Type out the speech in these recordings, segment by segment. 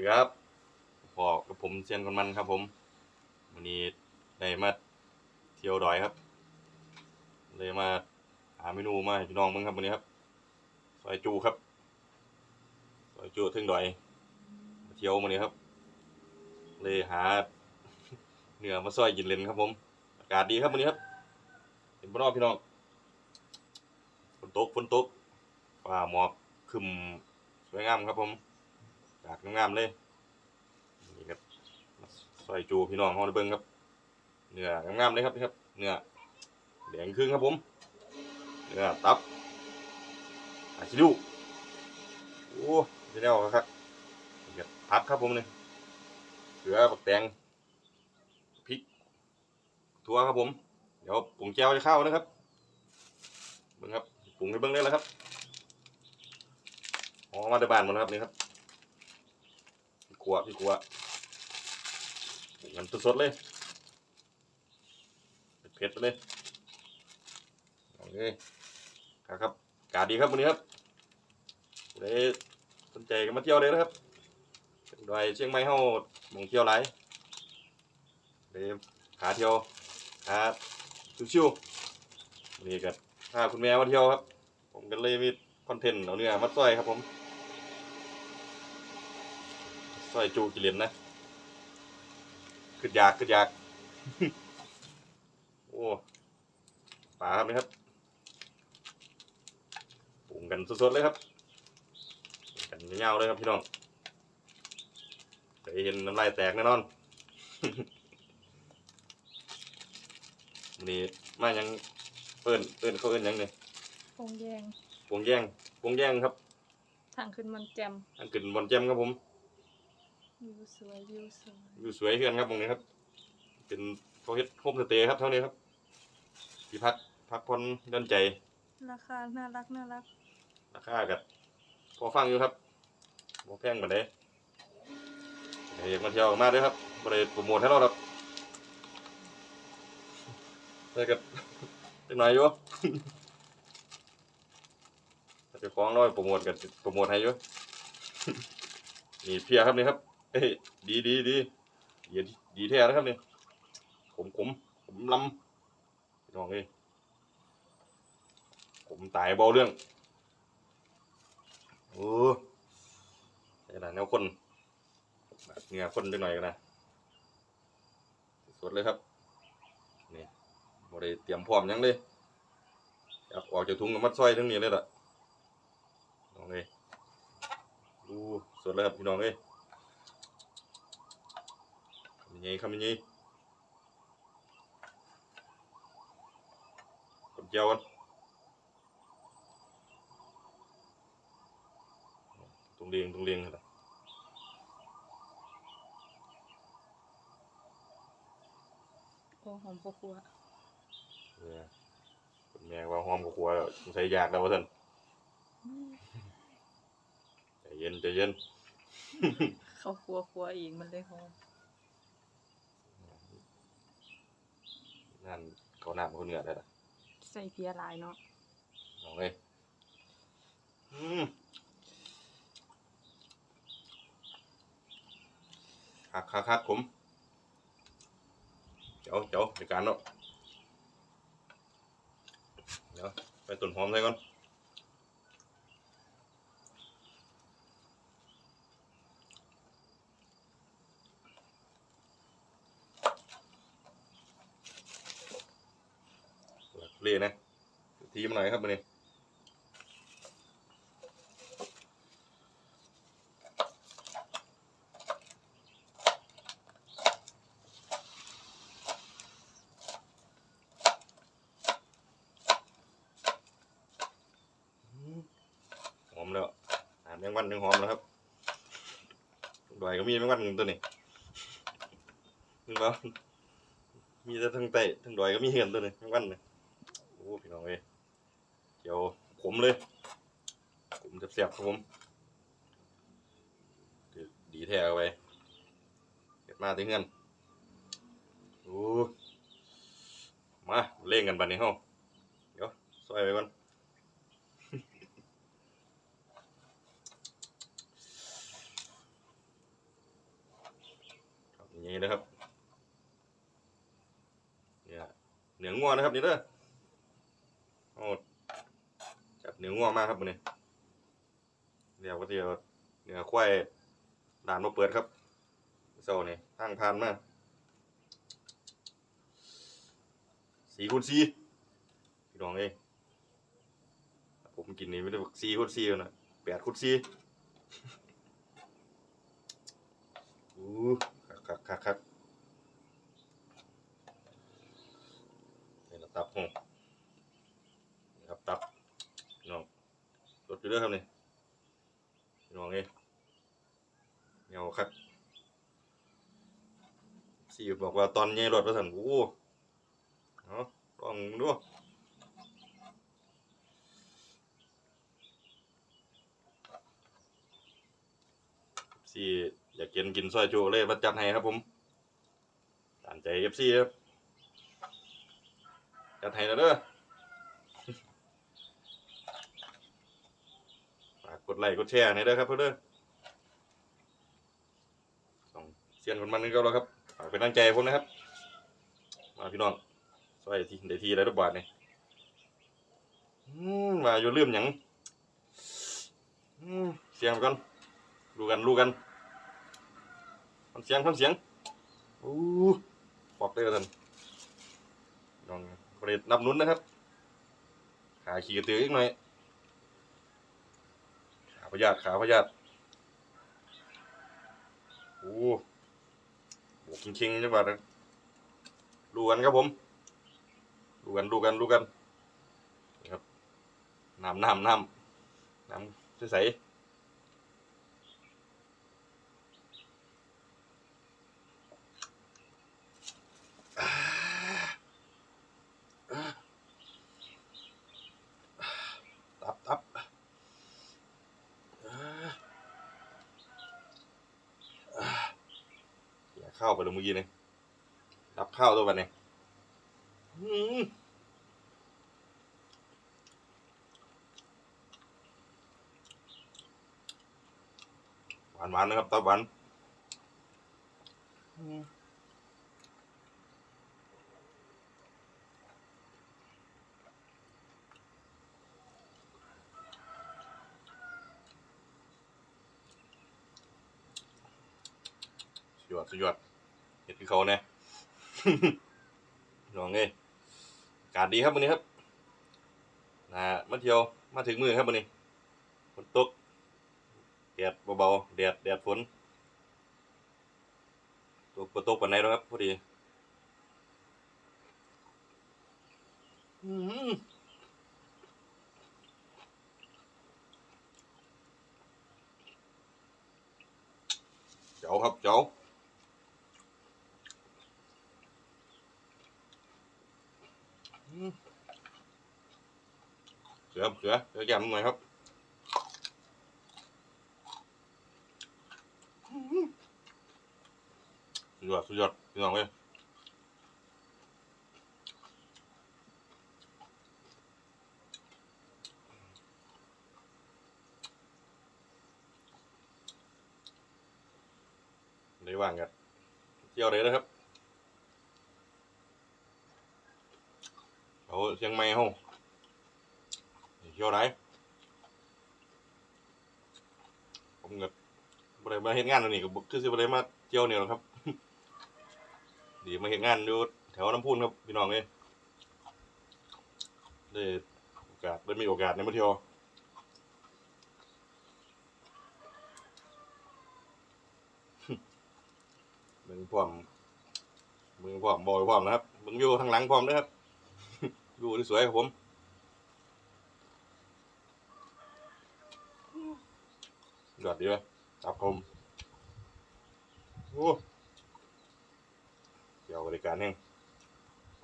ดีครับพอกับผมเซียนคนมันครับ ผมวันนี้ได้มาเที่ยวดอยครับ เลยมาหาเมนูมาให้พี่น้องมึงครับวันนี้ครับซอยจูครับซอยจูถึงดอยมาเที่ยววันนี้ครับ เลยหาเนื้อมาซอยกินเล่นครับ ผม อากาศดีครับวันนี้ครับเห็นบ่เนอกพี่น้องฝนตกฝนตกฟ้าหมอกคึมสวยงามครับผม อากงามๆเลยนี่ครับซอยจูพี่น้องเฮาได้เบิ่งครับเนื้องามๆเลยครับนี่ครับเนื้อแดงครึ่งครับผมเนื้อตับอาชิดูโอ้จะได้ออกครับนี่ครับผักครับผมนี่เกลือบักแตงพริกถั่วครับผม เดี๋ยวปรุงแจวจะเข้านะครับเบิ่งครับปรุงให้เบิ่งได้แล้วครับอ๋อมาได้บานหมดแล้วครับนี่ครับ พี่กัวพี่กัวปรุงกันสดๆเลยเผ็ดไปเลยโอเคครับครับกาศดีครับวันนี้ครับผู้ใดสนใจก็มาเที่ยวเลยนะครับดอยเชียงใหม่เฮามองเที่ยวหลายเลยหาเที่ยวหาชิวๆนี่ก็พาคุณแม่มาเที่ยวครับ ผมก็เลยมีคอนเทนต์เอาเนื้อมาซอยครับผม ซอยจูกิเลนนะขึ้นอยากขึ้นอยาก โอ้ปลาครับนี่ครับปรุงกันสดๆเลยครับปรุงกันยาวๆเลยครับพี่น้องจะเห็นน้ำลายแตกแน่นอนวันนี้มายังเอิ้นเอิ้นเขาเอิ้นหยังเนี่ยคงแยงวงแย่งวงแย่งครับ ทางขึ้นมันแจ่มอันขึ้นบนแจมครับผม วิวสวยวิวสวยอยู่สวยเพื่อนครับตรงนี้ครับ เป็นเขาเฮ็ดโฮมสเตย์ครับเท่านี้ครับที่พักพักผ่อนเดินใจ ราคาน่ารักน่ารักราคากับพอฟังอยู่ครับบ่แพงปานใดอยากมาเที่ยวมาเด้วยครับบ่ได้โปรโมทให้เราครับได้กับจักหน่อยอยู่ถ้าเจะฟ้าของเราไปโปรโมทกันโปรโมทให้อยู่นี่เพียครับนี่ครับ เอ้ยดีดีดีดีดีแท้นะครับเนี่ผมผมผมลำพี่น้องเอ้ยผมตายเบาเรื่องโอ้ขนาดแนวคนแบบเหงื่อคนจังหน่อยกันนะสดเลยครับนี่บริเตรียมพร้อมยังเลยจับออกจากถุงกับมัดสร้อยทั้งนี้เลยล่ะน้องเอ้ยดูสดเลยครับพี่น้องเอ้ย ไงคำยังไงกดเจียวกันตรงเรียงตรงเรียงครับโอ้หอมปะคัวเออคุณแม่ว่าหอมกับครัวแล้วสงสัยอยากแล้วว่าท่านใจเย็นใจเย็น เขาครัวครัวเองมันเลยหอม นั่นเขาหน้ามันคนเหนือได้ละใส่เพียหลายเนาะน้องเอ้ยอืมคักคักคักผม เจ้าเจ้าในการเนาะเดี๋ยวไปตุนหอมใส่ก่อน เรียนะ ทีมหน่อยครับมันนี่หอมแล้วหาแมงวันหนึ่งหอมแล้วครับดอยก็มีแมงวันหนึ่งตัวนี่นึกว่ามีแต่ทั้งไต้ทั้งดอยก็มีเห็นตัวนี่แมงวันนี่โอ้พี่น้องเอ้ยเดี๋ยวขมเลยขมแซ่บๆ ครับผมดีแท้เอาไปเก็บมาถึงเงินโอ้มาเล่งกันบัดนี้เฮาเดี๋ยวซอยไปก่อนนี่นะครับเนี่ยเหนือง่วนะครับนี่เด้อโอ้จับเหนือง่วมากครับมันนี้ เดี๋ยวก็เดี๋ยวเหนือควายด่านมาเปิดครับโซนี่ทางผ่านมาสี่คูณสี่พี่น้องเอ้ยผมกินนี่ไม่ได้บอกสี่คูณสี่นะแปดคูณสี่อู้คักคักคักคักนี่ตับหงครับตับน้องรถอยู่เด้วยครับนี่ พี่น้องเอ้ยเหนียวคักสี่บอกว่าตอนนี้รถประสันโอ้เอาะลองดูสี่อยากกินกินซอยจูเลยมาจัดให้ครับผมตามใจเอฟซีครับจัดให้แล้วเด้อ ฝากก ดไลค์กดแชร์ให้เด้อครับเพื่อนเสองเซียนคนมันนี่ก็แล้วครับฝากเป็นตั้งใจผมนะครับ มาพี่น้องซอยทีได้ทีได้ทุกบาทนี่อืมาอยู่ลืมหยังเสียงกันดูกันดูกันฟังเสียงฟังเสียงอู้บอกได้เลยท่านน้องบรินับนุนนะครับ ขาขี่กระตืออีกหน่อย พยาธิขาพยาธิโอ้โหคิงๆจังหวัดนะดูกันครับผม ดูกันดูกันดูกันครับน้ำน้ำน้ำน้ำใสๆตับตับ อย่าเข้าวไปเลยเมื่อกี้นี่รับข้าวตัวบันนี่อืมหวานหวานๆนะครับตับหวานอืมสุดยอดสุดยอดเห็ดคือเขาเนี่ลองเอ้ยอากาศดีครับวันนี้ครับนะมาเที่ยวมาถึงมือครับวันนี้ฝนตกแดดเบาๆแดดแดดฝนตกฝนตกปันไหนแล้วครับพอดีอื้อหือเจ้าครับเจ้า เสือเสือเสือแก้มหน่อยครับสุดยอดสุดยอดพี่น้องเว้ยได้ว่างกันเที่ยวเลยนะครับเอาเชียงใหม่ห้อง เที่ยวไหนผมก็ ได้มาเฮ็ดงานแล้วนี่ก็บคือสิบ่ได้มาเที่ยวเนี่หรอกครับ ดีมาเฮ็ดงานอยู่แถวน้ำพุนครับพี่น้องเอ้ยได้โอกาสได้มีโอกาสได้มาเที่ยวมึงพร้อมมึงพร้อมบอยพร้อมนะครับมึงอยู่ทางหลังพร้อมนะครับอยู่ที่สวยครับผมยอดดีไหม ครับผมโอ้เกี่ยวบริการแห่ง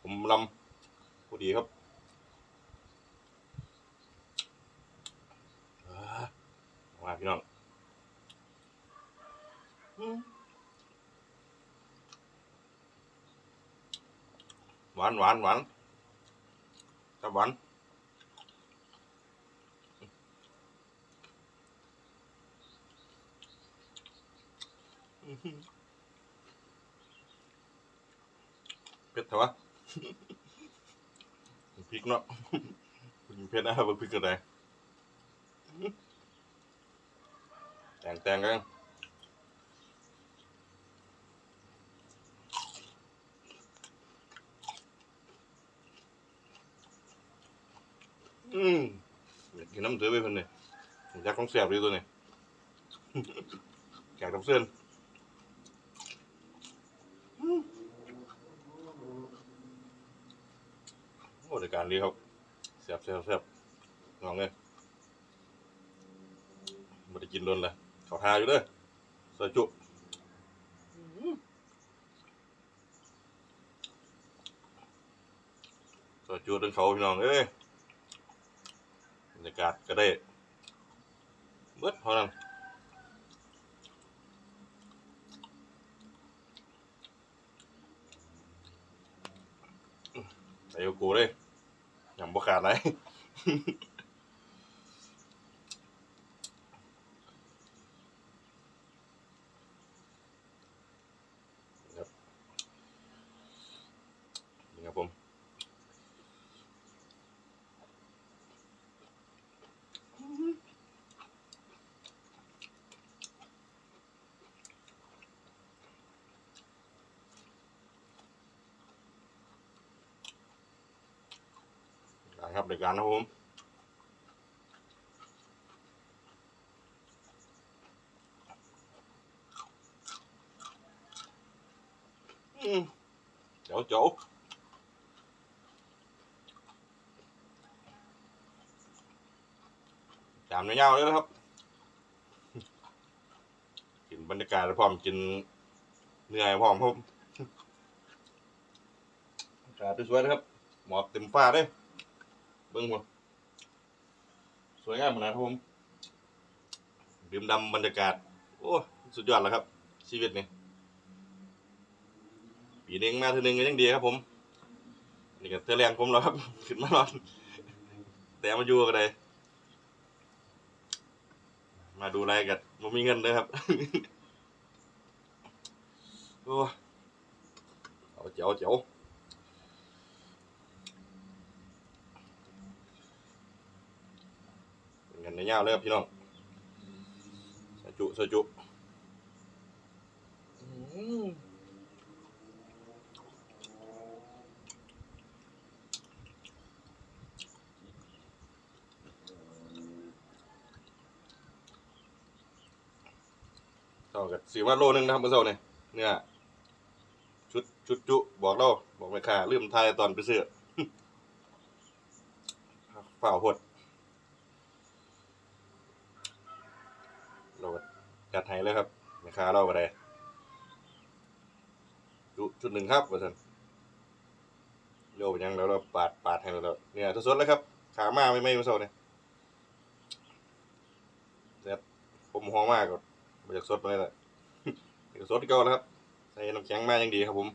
ผมลำผู้ดีครับมาพี่น้องหวานหวานหวานครับหวาน อื้อหือผ็ดเถอะวะพริกเนาะกินเผ็ดนะครับพริกกระไดแต่งแต่งกันอืมอยากกินน้ำเสือไปเพิ่นเนี่ยอยากต้องแสบเลยตัวนี้แกงกับเส้นอืม โอ้รายการดีครับแซ่บแซ่บแซ่บลองเลยม่ได้กินโดนเลยเขาทาอยู่เด้อใส่จุใส่จุดินเขาพี่น้องเอ้ยบรรยากาศก็ได้เบิดเท่านั้นใส่กูเลยย บกขาดไหนครั ครับรายการนะครับผมอืมเดี๋ยวโจ้จามยาวๆเลยนะครับ กินบรรยากาศพร้อมกินเหนื้อให้พร้อมครับอากาศสวยๆนะครับ หมอกเต็มฟ้าเลย บิ้งหมดสวยงามขนาดครับผมดื่มดำบรรยากาศ โอ้สุดยอดแล้วครับ ชีวิตนี่ปีนึงมาเทีนึงก็ยังดีครับ ผม นี่ก็เทอแรงผมแล้วครับ ขึ้นมานอน แต่มาอยู่กันเลยมาดูอะไรกันผมมีเงินเลยครับ โอ้เอาเจ๋วเจ๋ว เป็นกัน ในยาวเลยครับพี่น้องสจุสจุอืมเท่ากับสี่ว่าโลนึงนะครับเมื่อเช้าเนี่ยเนี่ยชุดชุดจุบอกเราบอกไม่ค่าลืมทายตอนไปซื้อฝ่าวหด เราก็ จัดให้เลยครับไม่คาเราก็ได้จุจุดหนึ่งครับว่าท่านเร็วไปยังแล้วเราปาดปาดให้แล้วเนี่ยสดๆแล้วครับ ขามาไม่ไม่มาโซเนี่ยแต่ผมหองมากก็มาจากสดมาเลยแหละนี่ก็สดเก่าแล้วครับใส่น้ำแข็งมายังดีครับผม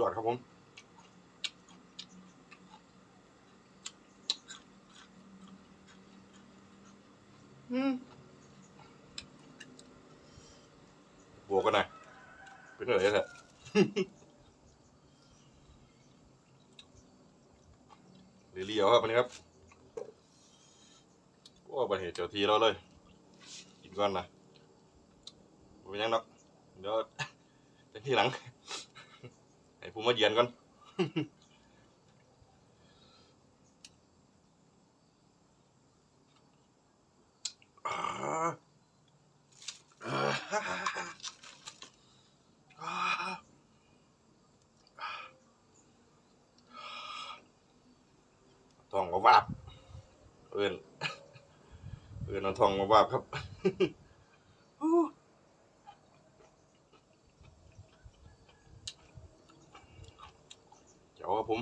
ยอดครับผมอืมบวกกันหน่อยเป็นอะไรเถอะเรียวๆครับวันนี้ครับโอ้บันเหตุเจ้าทีเราเลยกินก่อนนะบ่เป็นหยังหรอกเดี๋ยวจะที่หลังให้ ผมมาเยือนก่อน ทองมาวาบเอื่นเอื่นเอาทองมาวาบครับ เจ้าครับผม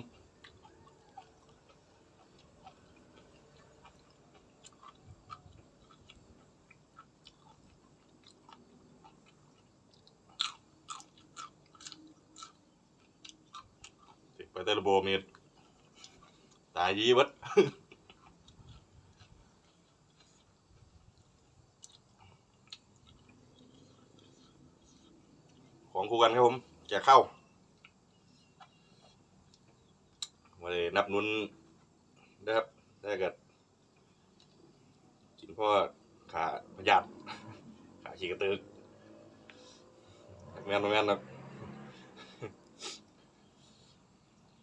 แต่ระบบนี่ตายยีเบัด ของ คู่กันครับผมแจกเข้าวมาเลยนับนุนนะครับได้เกิดกินพ่อขาพยาธขาฉีกกระตือกแม่นแม่นครับ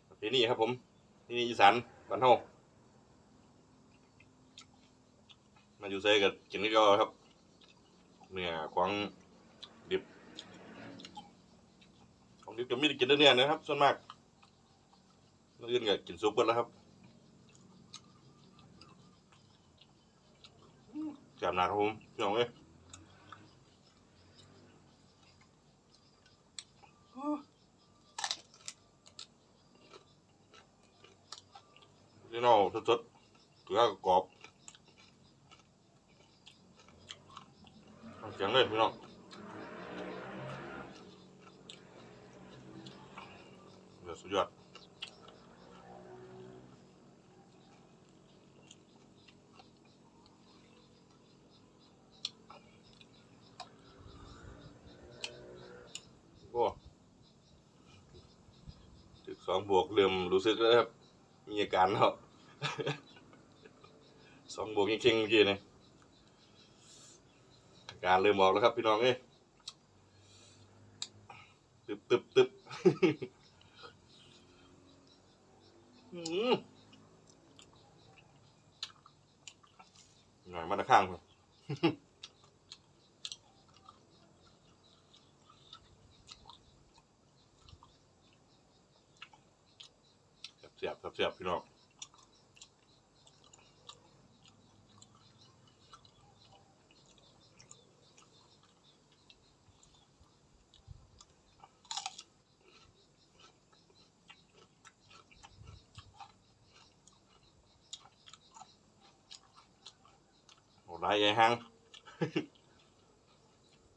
ประเพณีครับผม ที่นี่อีสานบ้านเฮามาอยู่เซกับกินนี่ก็ครับ เนื้อของดิบ ของดิบจะมีแต่กินแต่เนื้อนะครับ ส่วนมากเมื่ออื่นก็กินซุปกันแล้วครับแซ่บหนักครับผมพี่น้องเอ้ยนี่เนาะสดๆเกลือกกรอบเสียงเลยพี่น้อง เดือด สุดยอดโอ้ถึกสองบวกเริ่มรู้สึกแล้วครับ มีอาการแล้วสองบวกยังเข่งๆเมื่อกี้นี่อาการเริ่มออกแล้วครับพี่น้องเอ้ยตึบตึบตึบ อืมหน่อยมาตะข้างครับ เสียบๆเสียบพี่น้องโอ้ได้ใหญ่หาง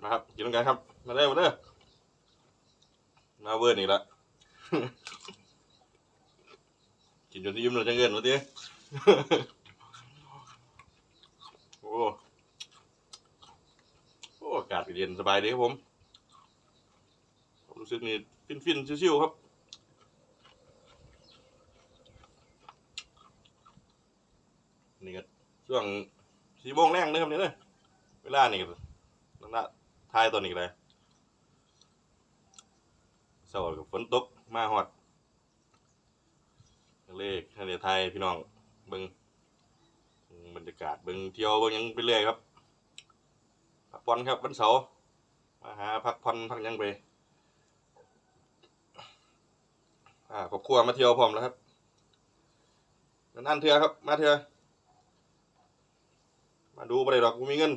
นะครับกินกันครับ มาเด้อมาเด้อมาเวิร์นอีกแล้ว กินจนที่ยิ้มเราจะเงินมาดิโอ้โอ้อากาศเย็นสบายดีครับผมผมรู้สึกนี่ฟินฟินๆชิวๆครับนี่ก็ช่วงสี่โมงแรงนะครับนี่เลยเวลานี่ก็นั่นละทายตอนนี้เลยเสาร์กับฝนตกมาหอด เลขทะเลไทยพี่น้องเบิงบรรยากาศเบิงเที่ยวเบิ้งยังไปเรื่อยครับพักผ่อนครับวันเสาร์มาหาพักผ่อนพักยังไปอ่าครอบครัวมาเที่ยวพร้อมแล้วครับนั่นเถื่อครับ มาเถื่อมาดูไปเลยดอกกูมีเงิน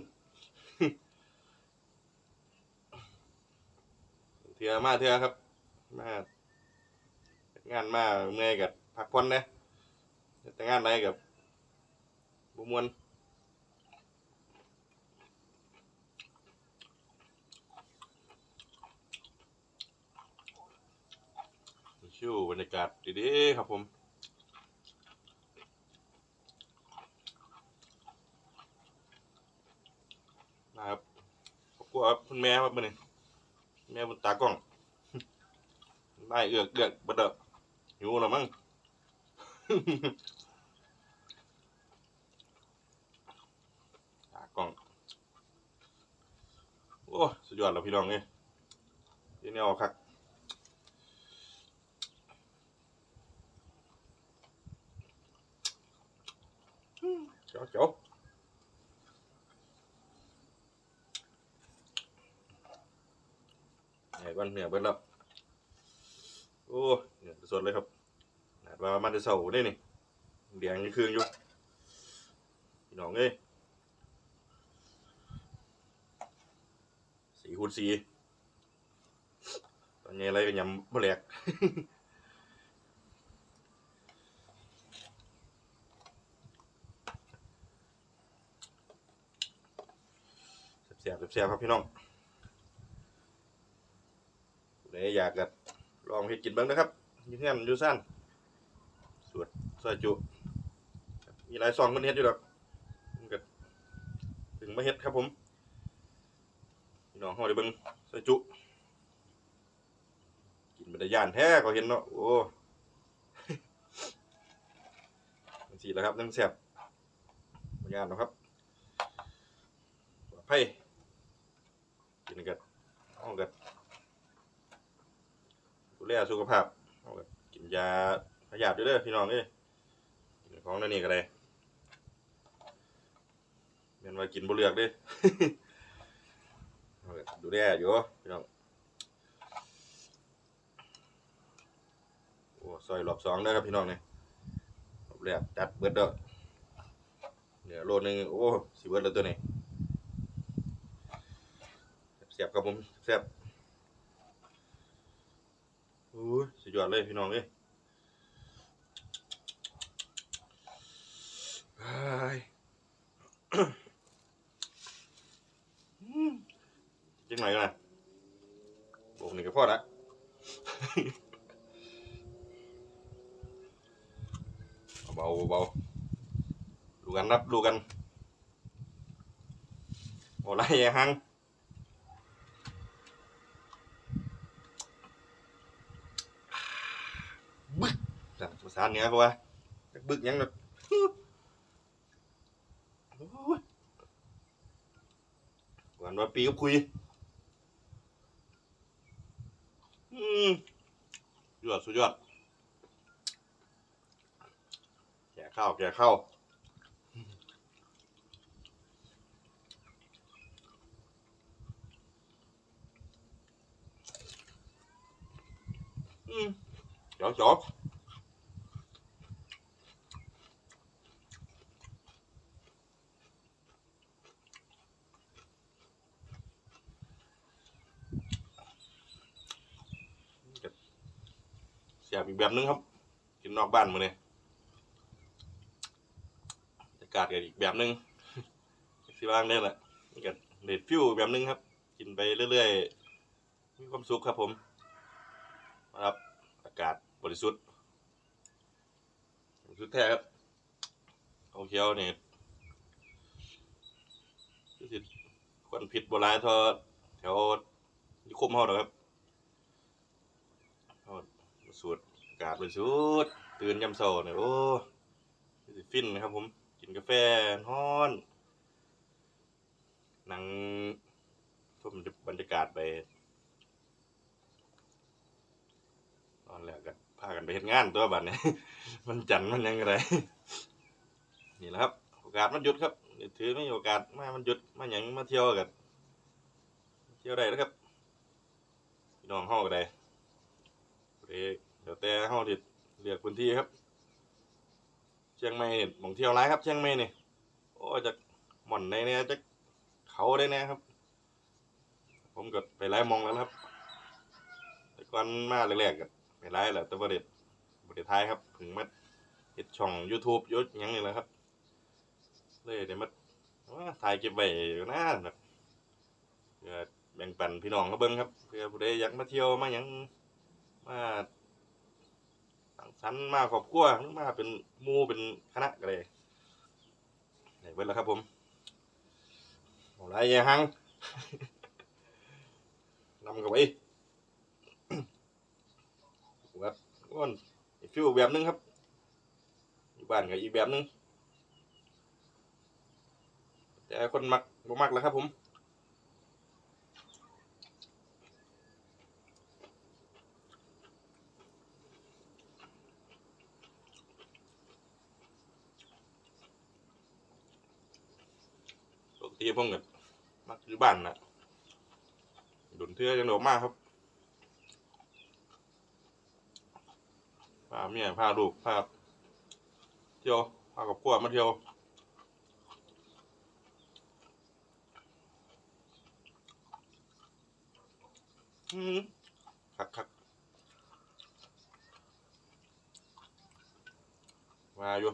เถื่อมาเถื่อครับ มางานมาเมื่อยกับ พักผ่อนนะแต่งานอะไรกับบุมวนชิวบรรยากาศดีๆครับผมนะครับขอบคุณครับคุณแม่ครับมื่อนี้แม่บนตากล้องได้เอือกเอือกบัดเดอหิวแล้วมั้ง ตากล้อง โอ้ สุดยอดแล้วพี่น้องเนี่ยที่นี่เอาคักเจ้าเจ้าไอ้บ้านเหนือเบิ้ลแล้วโอ้เหนือสดเลยครับ ว่ามันจะเศร้าได้นี่เดียงยังคืนอยู่พี่น้องเอ้ยสีคูณสีตอนนี้อะไรก็ยำบะแหลกเสียบเสียบครับพี่น้องเลยอยากจะลองให้กินบ้างนะครับยูเงี้ยอยู่สั้น ซอยจุมีหลายซองมันเฮ็ดอยู่ดอกมันก็ถึงมาเฮ็ดครับผมพี่น้องเฮาได้เบิ่งซอยจุ กินเป็นตาย่านแท้ก็เห็นเนาะโอ้จังซี่แหละครับจังแซ่บบ่ย่านเนาะครับปลอดภัยกินกันเฮาก็ดูแลสุขภาพเฮาก็กินยา พยาธิอยู่เด้อพี่น้องเอ้ยของนั่นนี่ก็ได้แม่นว่ากินบ่เลือกเด้ดูแลอยู่พี่น้องโอ้ซอยรอบสองได้ครับพี่น้องเนี่ยรอบแรกจัดเบิดเด้อเหลือโลนึงโอ้สิเบิดแล้วตัวนี้เสียบครับผมแซ่บโอ้ยสุดยอดเลยพี่น้องเอ้ยเฮ้ยอืมจังไหนกันนะโอ้นี่ก็พอลย งหังบึกจังภาษาเหนือเขาว่าจักบึกยังแบบโอ้ย หวานว่าปีกับคุย อืมยอด สุดยอด แกะข้าว แกะข้าวอืมจ สียบอีกแบบนึงครับ กินนอกบ้านมาเนี่ยบรรยากาศก็อีกแบบหนึงสิว่างได้แหละนี่ก็เด็ดฟิวแบบหนึงครับ กินไปเรื่อยๆมีความสุขครับผมนะครับ อากาศบริสุทธิ์บริสุทธิ์แท้ครับเอาเคี้ยวนี่คือสิควันพิษโบราณทอแถวนิคมเฮาดอครับ สุทธิ์อากาศบริสุทธิ์ตื่นยามเช้าเนี่ยโอ้สิฟินนะครับ ผมกินกาแฟฮ้อนนั่งชมบรรยากาศไปตอนแรกก็พากันไปเฮ็ดงานตัวบัดนี้มันจันทร์มันยังไงนี่แหละครับโอกาสมันหยุดครับถือไม่โอกาสมามันหยุดมาหยังมาเที่ยวกันเที่ยวได้แล้วครับพี่น้องเฮาก็ได้ เดี๋ยวแต่เฮาที่เลือกพื้นที่ครับ เชียงใหม่นี่หมองเที่ยวร้ายครับเชียงใหม่นี่โอ้จะหม่อนในเนี่จะเขาได้แน่ครับ ผมก็ไปไล่มองแล้วครับ แต่ก่อนมาแรกๆก็ไปไล่แหละแต่ว่าเด็ดบริท้ายครับถึงมาเฮ็ดช่อง YouTube ยศหยังนี่แหละครับ เลยเดี๋ยวมาว่าถ่ายเก็บไว้นะแบบแบ่งปันพี่น้องเขาเบิ่งครับเพื่อผู้ใดอยากมาเที่ยวมาหยัง มาสังสรรค์มาครอบครัวมาเป็นมู่เป็นคณะก็เลยไหนเบิดแล้วครับผมเอาไรอย่าหังนำกับไว้ครับก้อนฟิวแบบนึงครับอยู่บ้านกับอีกแบบนึงแต่คนมักบ่มักแล้วครับผม ปกติผมก็มักอยู่บ้านนะดุนเทือจังโดมากครับพาเมียพาลูกพาเที่ยวพากับพวกมาเที่ยวอืมคักคักมาอยู่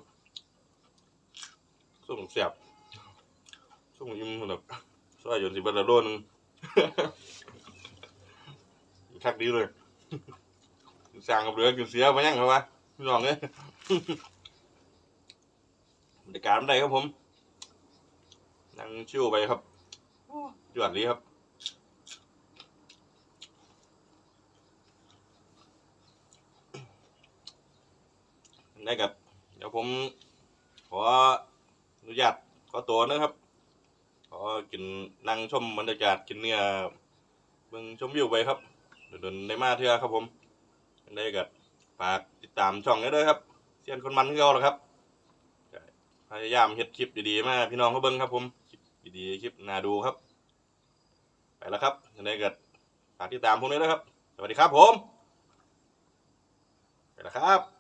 ส่งเสียบ ส่งยิ้มแบบซอยจนสิบละโลนึงคักดีเลยสร้างกับเรือกินเสียมายังครับวะพี่น้องเนี่ยบรรยากาศมันได้ครับผมนั่งชิวไปครับจวดเลยครับได้กับ เดี๋ยวผมขออนุญาตขอตัวนะครับ กินนั่งชมบรรยากาศกินเนื้อเบิ่งชมวิวไปครับเดินได้มาเทื่อครับผมได้กับฝากติดตามช่องนี้ด้วยครับเซียนคนมันคือเราหละครับพยายามเฮ็ดคลิปดีๆมาพี่น้องเขาเบิ่งครับผมคลิปดีๆคลิปน่าดูครับ ไปแล้วครับยังไงก็ฝากติดตามพวกนี้ด้วยครับ สวัสดีครับผม ไปแล้วครับ